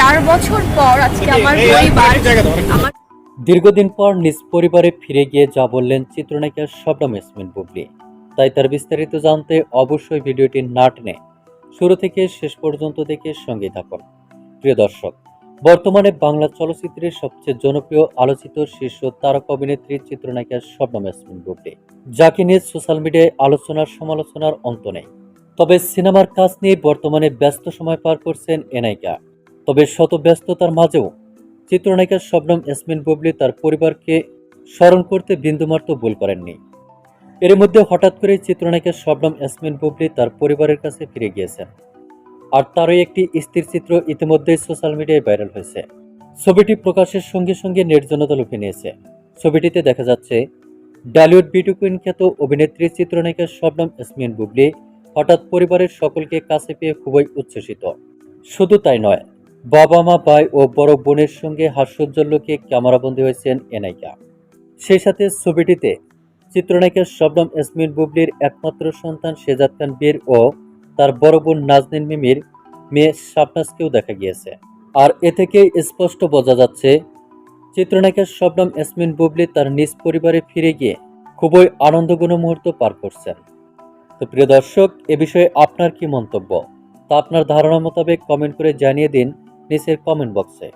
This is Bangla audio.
চার বছর পর আজকে আমার পরিবার আমার দীর্ঘদিন পর নিজ পরিবারে ফিরে গিয়ে যা বললেন চিত্রনায়িকা শবনম ইসমিন বুবলি। তাই তার বিস্তারিত জানতে অবশ্যই ভিডিওটি না টেনে শুরু থেকে শেষ পর্যন্ত দেখে সঙ্গে থাকুন। প্রিয় দর্শক বর্তমানে বাংলা চলচ্চিত্রের সবচেয়ে জনপ্রিয় আলোচিত শীর্ষ তারকা অভিনেত্রী চিত্রনায়িকা শবনম ইসমিন বুবলি। যাকে নিয়ে সোশ্যাল মিডিয়ায় আলোচনার সমালোচনার অন্ত নেই। তবে সিনেমার কাজ নিয়ে বর্তমানে ব্যস্ত সময় পার করছেন এ নায়িকা। তবে শত ব্যস্ততার মাঝেও চিত্রনায়িকা শবনম ইয়াসমিন বুবলি তার পরিবারকে স্মরণ করতে বিন্দুমাত্র ভুল করেননি। এর মধ্যে হঠাৎ করে চিত্রনায়িকা শবনম ইয়াসমিন বুবলি তার পরিবারের কাছে ফিরে গিয়েছেন। আর তারই একটি স্থির চিত্র ইতিমধ্যেই সোশ্যাল মিডিয়ায় ভাইরাল হয়েছে। ছবিটি প্রকাশের সঙ্গে সঙ্গে নির্জনতা লুপে নিয়েছে। ছবিটিতে দেখা যাচ্ছে, ডালিউড বিউটি কুইন খ্যাত অভিনেত্রী চিত্রনায়িকা শবনম ইয়াসমিন বুবলি হঠাৎ পরিবারের সকলকে কাছে পেয়ে খুবই উচ্ছ্বসিত। শুধু তাই নয় বাবা মা ভাই ও বড় বোনের সঙ্গে হাস্যোজ্জ্বল লোকে ক্যামেরাবন্দী হয়েছেন এনাইকা সেই সাথে ছবিটিতে চিত্রনায়িকা শবনম এসমিন বুবলির একমাত্র সন্তান শেজাদ খান বীর ও তার বড় বোন নাজনীন মিমির মেয়ে শাবনাজকেও দেখা গিয়েছে। আর এ থেকে স্পষ্ট বোঝা যাচ্ছে, চিত্রনায়িকা শবনম এসমিন বুবলি তার নিজ পরিবারে ফিরে গিয়ে খুবই আনন্দঘন মুহূর্ত পার করছেন। তো প্রিয় দর্শক, এ বিষয়ে আপনার কি মন্তব্য? তা আপনার ধারণা মোতাবেক কমেন্ট করে জানিয়ে দিন। নিচের কমেন্ট বক্সে